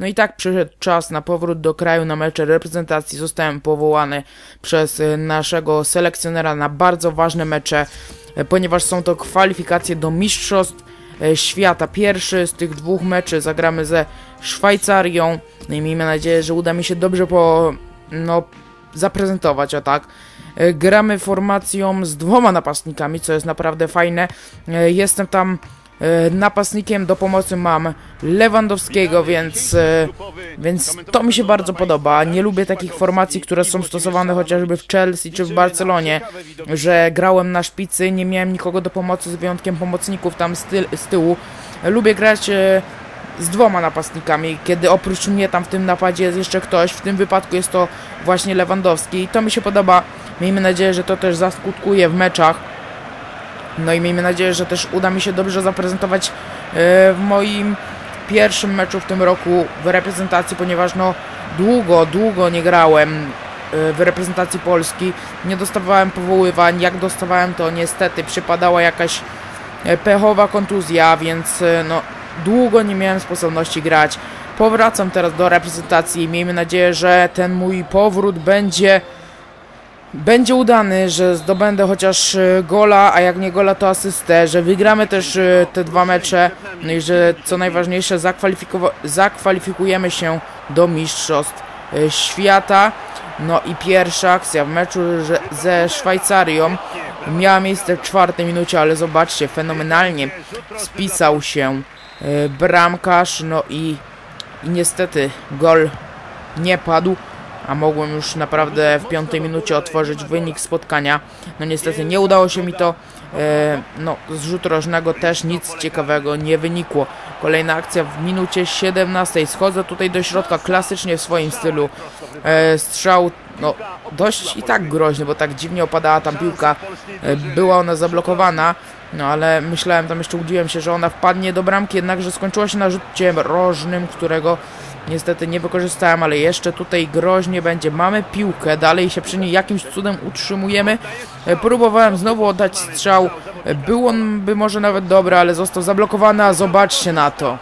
No i tak przyszedł czas na powrót do kraju na mecze reprezentacji. Zostałem powołany przez e, naszego selekcjonera na bardzo ważne mecze, e, ponieważ są to kwalifikacje do Mistrzostw e, Świata. Pierwszy z tych dwóch meczy zagramy ze Szwajcarią. No i miejmy nadzieję, że uda mi się dobrze po, no, zaprezentować, o tak. Gramy formacją z dwoma napastnikami, co jest naprawdę fajne. Jestem tam napastnikiem do pomocy mam Lewandowskiego, więc, e, więc to mi się bardzo podoba. Nie lubię takich formacji, które są stosowane chociażby w Chelsea czy w Barcelonie, że grałem na szpicy, nie miałem nikogo do pomocy z wyjątkiem pomocników tam z, z tyłu. Lubię grać e, z dwoma napastnikami, kiedy oprócz mnie tam w tym napadzie jest jeszcze ktoś, w tym wypadku jest to właśnie Lewandowski i to mi się podoba. Miejmy nadzieję, że to też zaskutkuje w meczach. No i miejmy nadzieję, że też uda mi się dobrze zaprezentować e, w moim pierwszym meczu w tym roku w reprezentacji, ponieważ no długo, długo nie grałem e, w reprezentacji Polski. Nie dostawałem powoływań. Jak dostawałem, to niestety przypadała jakaś e, pechowa kontuzja, więc no długo nie miałem sposobności grać. Powracam teraz do reprezentacji miejmy nadzieję, że ten mój powrót będzie będzie udany, że zdobędę chociaż e, gola, a jak nie gola to asystę, że wygramy też e, te dwa mecze, no i że co najważniejsze zakwalifikujemy się do Mistrzostw e, Świata. No i pierwsza akcja w meczu ze Szwajcarią miała miejsce w czwartej minucie, ale zobaczcie, fenomenalnie spisał się bramkarz, no i, i niestety gol nie padł a mogłem już naprawdę w piątej minucie otworzyć wynik spotkania. No niestety nie udało się mi to. E, no, z rzutu rożnego też nic ciekawego nie wynikło. Kolejna akcja w minucie 17. Schodzę tutaj do środka klasycznie w swoim stylu. E, strzał, no dość i tak groźny, bo tak dziwnie opadała tam piłka. E, była ona zablokowana. No ale myślałem, tam jeszcze łudziłem się, że ona wpadnie do bramki, jednakże skończyła się na rzucie rożnym, którego Niestety nie wykorzystałem, ale jeszcze tutaj groźnie będzie. Mamy piłkę, dalej się przy niej jakimś cudem utrzymujemy. E, Próbowałem znowu oddać strzał. E, Był on by może nawet dobry, ale został zablokowany, a zobaczcie na to.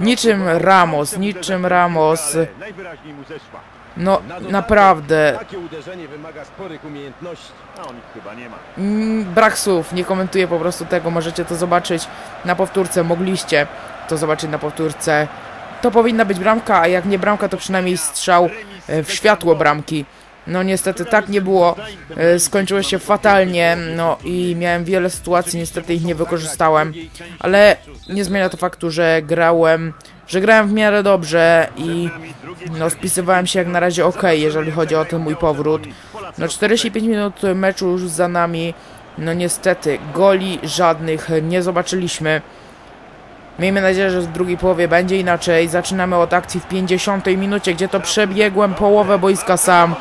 Niczym Ramos, niczym Ramos. No naprawdę. Mm, brak słów, nie komentuję po prostu tego, możecie to zobaczyć na powtórce, mogliście to zobaczyć na powtórce. To powinna być bramka, a jak nie bramka, to przynajmniej strzał e, w światło bramki. No niestety tak nie było, e, skończyło się fatalnie, no i miałem wiele sytuacji, niestety ich nie wykorzystałem, ale nie zmienia to faktu, że grałem, że grałem w miarę dobrze i no spisywałem się jak na razie ok, jeżeli chodzi o ten mój powrót. No 45 minut meczu już za nami. No niestety, goli żadnych nie zobaczyliśmy. Miejmy nadzieję, że w drugiej połowie będzie inaczej. Zaczynamy od akcji w 50 minucie, gdzie to przebiegłem połowę boiska sam.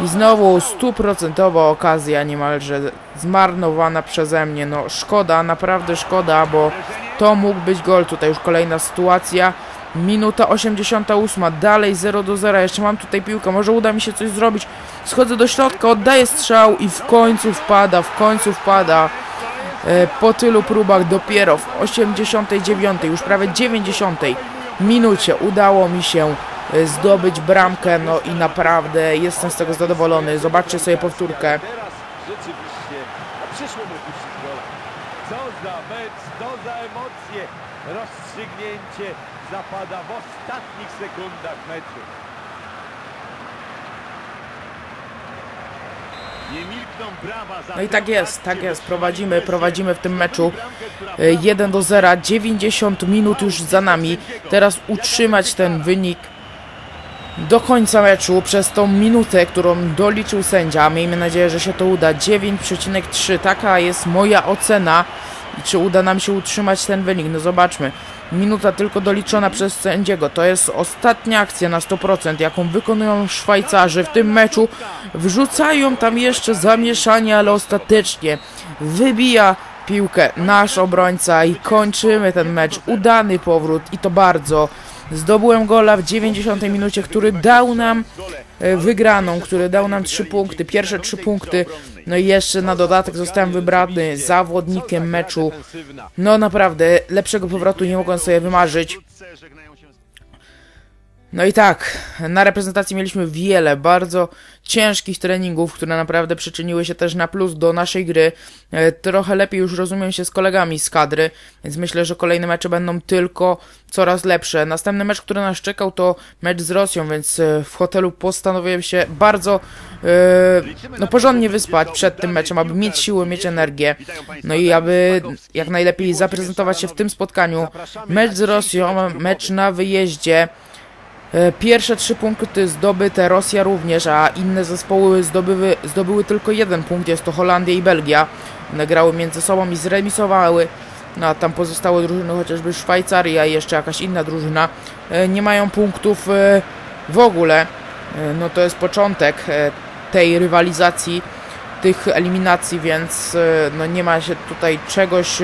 I znowu stuprocentowa okazja niemalże zmarnowana przeze mnie. No szkoda, naprawdę szkoda, bo to mógł być gol. Tutaj już kolejna sytuacja. Minuta 88, dalej 0 do 0. Jeszcze mam tutaj piłkę, może uda mi się coś zrobić. Schodzę do środka, oddaję strzał i w końcu wpada, w końcu wpada. E, po tylu próbach dopiero w 89, już prawie 90 minucie udało mi się e, zdobyć bramkę, no i naprawdę jestem z tego zadowolony. Zobaczcie sobie powtórkę. Co za mecz, co za emocje. Rozstrzygnięcie zapada w ostatnich sekundach meczu. Nie milkną brawa za No i tak jest, tak jest, prowadzimy, prowadzimy w tym meczu e, 1 do 0, 90 minut już za nami. Teraz utrzymać ten wynik do końca meczu przez tą minutę, którą doliczył sędzia. Miejmy nadzieję, że się to uda. 9,3, taka jest moja ocena. I czy uda nam się utrzymać ten wynik? No zobaczmy. Minuta tylko doliczona przez sędziego. To jest ostatnia akcja na 100%, jaką wykonują Szwajcarzy w tym meczu. Wrzucają tam jeszcze zamieszanie, ale ostatecznie wybija piłkę nasz obrońca i kończymy ten mecz. Udany powrót i to bardzo. Zdobyłem gola w 90 minucie, który dał nam e, wygraną, który dał nam 3 punkty, pierwsze 3 punkty. No i jeszcze na dodatek zostałem wybrany zawodnikiem meczu. No naprawdę, lepszego powrotu nie mogłem sobie wymarzyć. No i tak, na reprezentacji mieliśmy wiele bardzo ciężkich treningów, które naprawdę przyczyniły się też na plus do naszej gry. E, trochę lepiej już rozumiem się z kolegami z kadry, więc myślę, że kolejne mecze będą tylko coraz lepsze. Następny mecz, który nas czekał to mecz z Rosją, więc e, w hotelu postanowiłem się bardzo e, no porządnie wyspać przed tym meczem, aby mieć siłę, mieć energię. No i aby jak najlepiej zaprezentować się w tym spotkaniu. Mecz z Rosją, mecz na wyjeździe. E, Pierwsze trzy punkty zdobyte Rosja również, a inne zespoły zdobyły, zdobyły tylko jeden punkt, jest to Holandia i Belgia. One grały między sobą i zremisowały. No a tam pozostałe drużyny, chociażby Szwajcaria i jeszcze jakaś inna drużyna, e, nie mają punktów e, w ogóle. No to jest początek tej rywalizacji, tych eliminacji, więc no nie ma się tutaj czegoś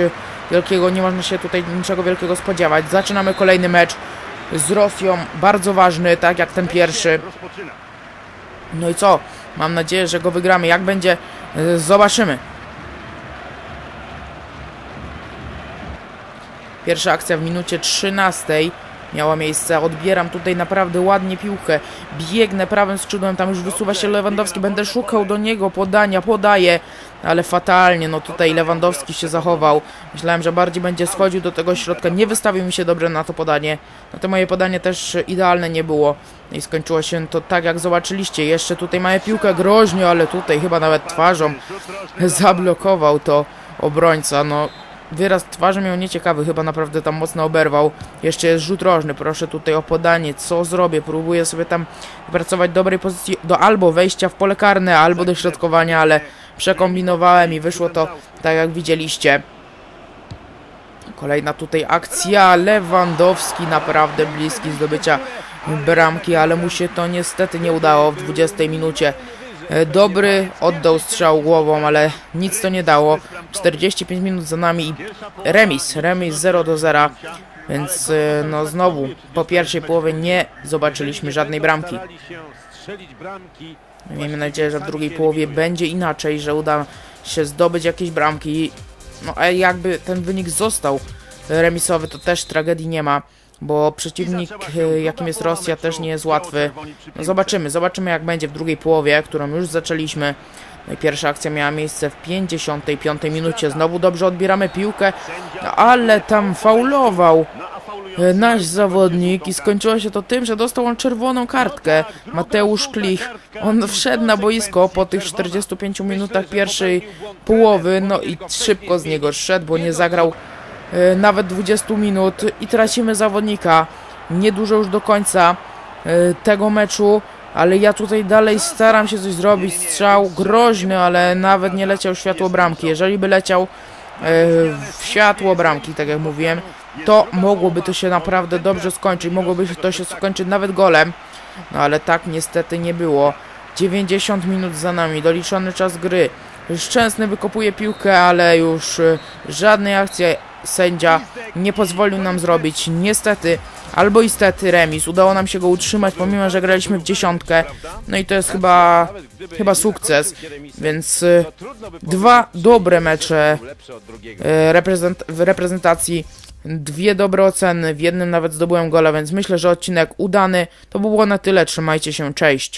wielkiego, nie można się tutaj niczego wielkiego spodziewać. Zaczynamy kolejny mecz z Rosją, bardzo ważny, tak jak ten pierwszy. No i co? Mam nadzieję, że go wygramy. Jak będzie, e, zobaczymy. Pierwsza akcja w minucie 13 miała miejsce. Odbieram tutaj naprawdę ładnie piłkę. Biegnę prawym skrzydłem, tam już wysuwa się Lewandowski. Będę szukał do niego podania, podaję, ale fatalnie. No tutaj Lewandowski się zachował. Myślałem, że bardziej będzie schodził do tego środka. Nie wystawił mi się dobrze na to podanie. No to moje podanie też idealne nie było. I skończyło się to tak, jak zobaczyliście. Jeszcze tutaj mamy piłkę groźnie, ale tutaj chyba nawet twarzą zablokował to obrońca. No wyraz twarzy miał nieciekawy, chyba naprawdę tam mocno oberwał. Jeszcze jest rzut rożny, proszę tutaj o podanie, co zrobię? Próbuję sobie tam pracować dobrej pozycji do albo wejścia w pole karne, albo do środkowania, ale przekombinowałem i wyszło to tak jak widzieliście. Kolejna tutaj akcja, Lewandowski naprawdę bliski zdobycia bramki, ale mu się to niestety nie udało w 20 minucie. E, Dobry oddał strzał głową, ale nic to nie dało. 45 minut za nami i remis, remis 0 do 0. Więc e, no znowu po pierwszej połowie nie zobaczyliśmy żadnej bramki. Miejmy nadzieję, że w drugiej połowie będzie inaczej, że uda się zdobyć jakieś bramki. No a jakby ten wynik został remisowy, to też tragedii nie ma, bo przeciwnik, e, jakim jest Rosja, też nie jest łatwy. No zobaczymy, zobaczymy jak będzie w drugiej połowie, którą już zaczęliśmy. No pierwsza akcja miała miejsce w 55 minucie. Znowu dobrze odbieramy piłkę, no, ale tam faulował e, nasz zawodnik i skończyło się to tym, że dostał on czerwoną kartkę. Mateusz Klich. On wszedł na boisko po tych 45 minutach pierwszej połowy, no i szybko z niego szedł, bo nie zagrał nawet 20 minut i tracimy zawodnika. Niedużo już do końca e, tego meczu, ale ja tutaj dalej staram się coś zrobić. Strzał groźny, ale nawet nie leciał światło bramki. Jeżeli by leciał e, w światło bramki, tak jak mówiłem, to mogłoby to się naprawdę dobrze skończyć. Mogłoby to się skończyć nawet golem. No ale tak niestety nie było. 90 minut za nami, doliczony czas gry. Szczęsny wykopuje piłkę, ale już e, żadnej akcji sędzia nie pozwolił nam zrobić. Niestety, albo istety remis. Udało nam się go utrzymać, pomimo że graliśmy w dziesiątkę. No i to jest chyba, chyba sukces. Więc e, dwa dobre mecze e, reprezent w reprezentacji. Dwie dobre oceny, w jednym nawet zdobyłem gola, więc myślę, że odcinek udany. To by było na tyle, trzymajcie się, cześć.